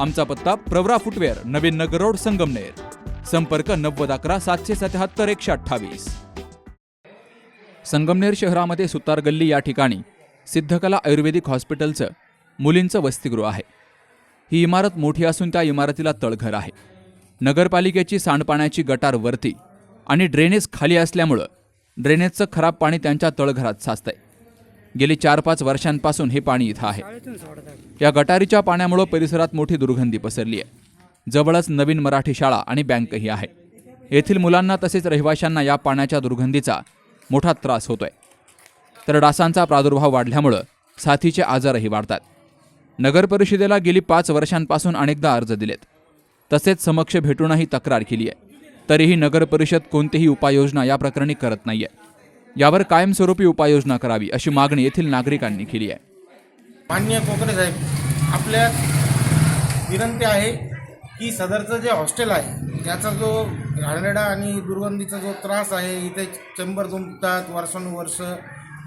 आमचा पत्ता Pravara footwear Navin Nagar road Sangamner. संपर्क नव्वद अकरा सातशे सत्याहत्तर एकशे अठ्ठावीस. संगमनेर शहरामध्ये सुतार गल्ली या ठिकाणी सिद्धकला आयुर्वेदिक हॉस्पिटलचं मुलींचं वसतिगृह आहे. ही इमारत मोठी असून त्या इमारतीला तळघर आहे. नगरपालिकेची सांडपाण्याची गटार वरती आणि ड्रेनेज खाली असल्यामुळं ड्रेनेजचं खराब पाणी त्यांच्या तळघरात साचतंय. गेली चार पाच वर्षांपासून हे पाणी इथं आहे. या गटारीच्या पाण्यामुळं परिसरात मोठी दुर्गंधी पसरली आहे. जवळच नवीन मराठी शाळा आणि बँकही आहे. येथील मुलांना तसेच रहिवाशांना या पाण्याच्या दुर्गंधीचा मोठा त्रास होतोय. तर डासांचा प्रादुर्भाव वाढल्यामुळं साथीचे आजारही वाढतात. नगर परिषदेला गेली पाच वर्षांपासून अनेकदा अर्ज दिलेत. तसेच समक्ष भेटूनही तक्रार केली आहे तरीही नगर परिषद कोणतीही उपाययोजना या प्रकरणी करत नाहीये. यावर कायमस्वरूपी उपाययोजना करावी अशी मागणी येथील नागरिकांनी केली आहे. माननीय कोकणे साहेब आपल्या विनंती आहे की सदरचं जे हॉस्टेल आहे त्याचा जो घाणेरडा आणि दुर्गंधीचा जो त्रास आहे इथे चेंबर दुमतात वर्षानुवर्ष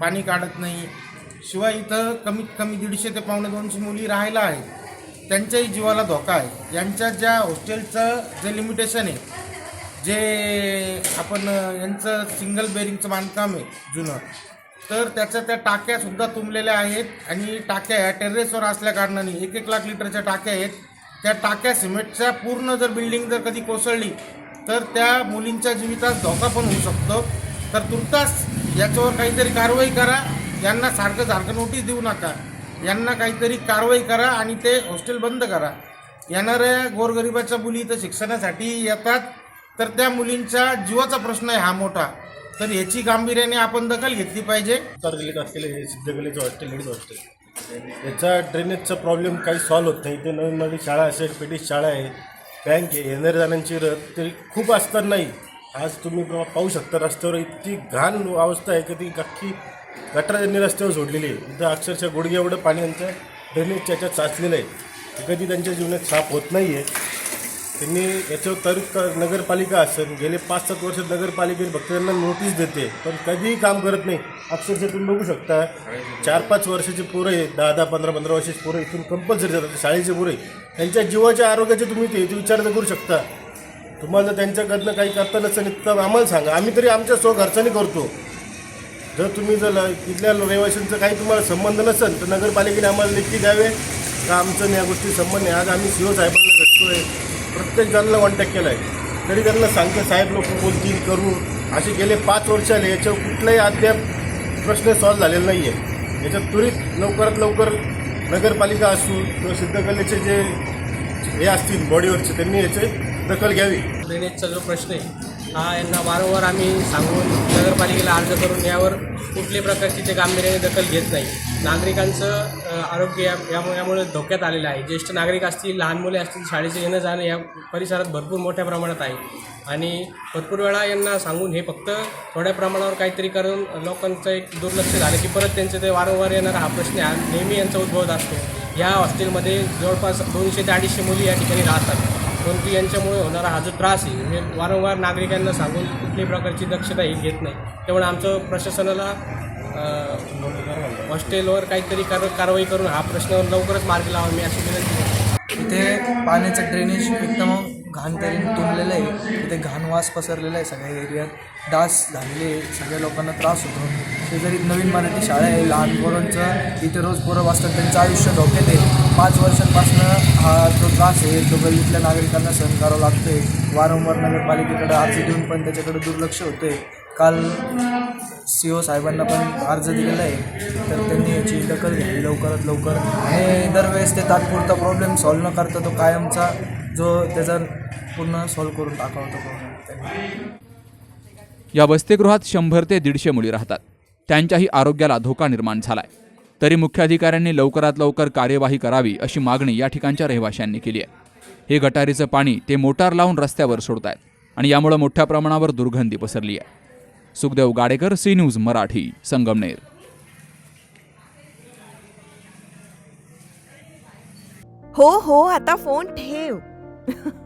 पाणी काढत नाही. शिवाय इथं कमीत कमी दीडशे ते पावणे दोनशे मुली राहायला आहेत. त्यांच्याही जीवाला धोका आहे. यांच्या ज्या हॉस्टेलचं जे लिमिटेशन आहे जे आपण यांचं सिंगल बेरिंगचं बांधकाम आहे जुनं तर त्याच्या त्या टाक्यासुद्धा तुंबलेल्या आहेत आणि टाक्या ह्या टेरेसवर असल्या कारणाने एक एक लाख लिटरच्या टाक्या आहेत. त्या टाक्या सिमेंटच्या पूर्ण जर बिल्डिंग जर कधी कोसळली तर त्या मुलींच्या जीवितास धोका पण होऊ शकतो. तर तुर्तास याच्यावर काहीतरी कारवाई करा यांना सारखं सारखं नोटीस देऊ नका. यांना काहीतरी कारवाई करा आणि ते हॉस्टेल बंद करा. येणाऱ्या गोरगरिबाच्या मुली इथं शिक्षणासाठी येतात. तर त्या मुलींच्या जीवाचा प्रश्न आहे हा मोठा. तर याची गांभीर्याने आपण दखल घेतली पाहिजे. उत्तर गल्लीत असलेले हे सिद्धगलीचं हॉस्टेल लेडीज हॉस्टेल याचा ड्रेनेजचा प्रॉब्लेम काही सॉल्व्ह होत नाही. इथे नवीन नवीन शाळा असेल पेटीस शाळा आहे बँक आहे येणाऱ्या जाण्यांची रथ तरी खूप असतानाही आज तुम्ही पाहू शकता रस्त्यावर इतकी घाण अवस्था आहे की ती अख्खी गटार त्यांनी रस्त्यावर सोडलेली आहे. इथं अक्षरशः गुडघे एवढं पाणी यांचं ड्रेनेजच्या याच्यात साचलेलं आहे. कधी त्यांच्या जीवनात साफ होत नाही आहे त्यांनी याच्यावर तर नगरपालिका असेल गेले पाच सात वर्ष नगरपालिकेने फक्त त्यांना नोटीस देते पण कधीही काम करत नाही. अक्षरशः तुम्ही बघू शकता चार पाच वर्षाचे पोरं आहेत दहा दहा पंधरा पंधरा वर्षाचे पोरं इथून कंपल्सरी जातात शाळेचे पोरं आहे. त्यांच्या जीवाच्या आरोग्याचे तुम्ही ते विचार तर करू शकता. तुम्हाला त्यांच्याकडनं काही करता नसेल तर आम्हाला सांगा. आम्ही तरी आमच्या स्वखर्चाने करतो. जर तुम्ही जर इथल्या रहिवाशांचा काही तुम्हाला संबंध नसेल तर नगरपालिकेने आम्हाला लेखी द्यावे. का आमचं या गोष्टी संबंध आहे आज आम्ही सीओ साहेबांना आहे प्रत्येक जणांना कॉन्टॅक्ट केला आहे तरी त्यांना सांगतो साहेब लोक बोलतील करू. असे गेले पाच वर्ष आले याच्यावर कुठलाही अद्याप प्रश्न सॉल्व्ह झालेला नाही आहे याच्यात त्वरित लवकरात लवकर नगरपालिका असू किंवा सिद्धकलेचे जे हे असतील बॉडीवरचे त्यांनी याचे दखल घ्यावी. ड्रेनेजचा जो प्रश्न आहे हा यांना वारंवार आम्ही सांगून नगरपालिकेला अर्ज करून यावर कुठल्याही प्रकारची ते गांभीर्याने दखल घेत नाही. नागरिकांचं आरोग्य या यामुळे यामुळे धोक्यात आलेलं आहे. ज्येष्ठ नागरिक असतील लहान मुले असतील शाळेचे येणं जाणं या परिसरात भरपूर मोठ्या प्रमाणात आहे. आणि भरपूर वेळा यांना सांगून हे फक्त थोड्या प्रमाणावर काहीतरी करून लोकांचं एक दुर्लक्ष झालं की परत त्यांचं ते वारंवार येणारा हा प्रश्न हा नेहमी यांचा उद्भवत असतो. या हॉस्टेलमध्ये जवळपास दोनशे ते अडीचशे मुली या ठिकाणी राहतात. परंतु यांच्यामुळे होणारा हा जो त्रास आहे हे वारंवार नागरिकांना सांगून कुठल्याही प्रकारची दक्षता ही घेत नाही. त्यामुळे आमचं प्रशासनाला हॉस्टेलवर काहीतरी कार कारवाई करून हा प्रश्न लवकरच मार्गी लावा मी अशी विनंती इथे पाण्याचं ड्रेनेज एकदम घाण तऱ्हेने तुंबलेलं आहे. तिथे घाण वास पसरलेला आहे सगळ्या एरियात. डास झालेले सगळ्या लोकांना त्रास होतो. शेजारी नवीन मराठी शाळा आहे. लहान पोरांचं इथे रोज पोरं वाचतात. त्यांचं आयुष्य धोक्यात आहे. पाच वर्षांपासून हा जो त्रास आहे तो गल्लीतल्या नागरिकांना सहन करावा लागतो आहे वारंवार नगरपालिकेकडे अर्ज देऊन पण त्याच्याकडे दुर्लक्ष होतं आहे काल सी ओ साहेबांना पण अर्ज दिलेला आहे. तर त्यांनी याची दखल घ्यावी लवकरात लवकर. आणि दरवेळेस ते तात्पुरता प्रॉब्लेम सॉल्व्ह न करता तो कायमचा जो त्याचा पूर्ण सॉल्व्ह करून टाकावा या वसतिगृहात शंभर ते दीडशे मुली राहतात. त्यांच्याही आरोग्याला धोका निर्माण झालाय. तरी मुख्याधिकाऱ्यांनी लवकरात लवकर कार्यवाही करावी अशी मागणी या ठिकाणच्या रहिवाशांनी केली आहे. हे गटारीचं पाणी ते मोटार लावून रस्त्यावर सोडतायत आणि यामुळे मोठ्या प्रमाणावर दुर्गंधी पसरली आहे. Sukhdev Gadekar C news Marathi Sangamner. हो हो आता फोन ठेव.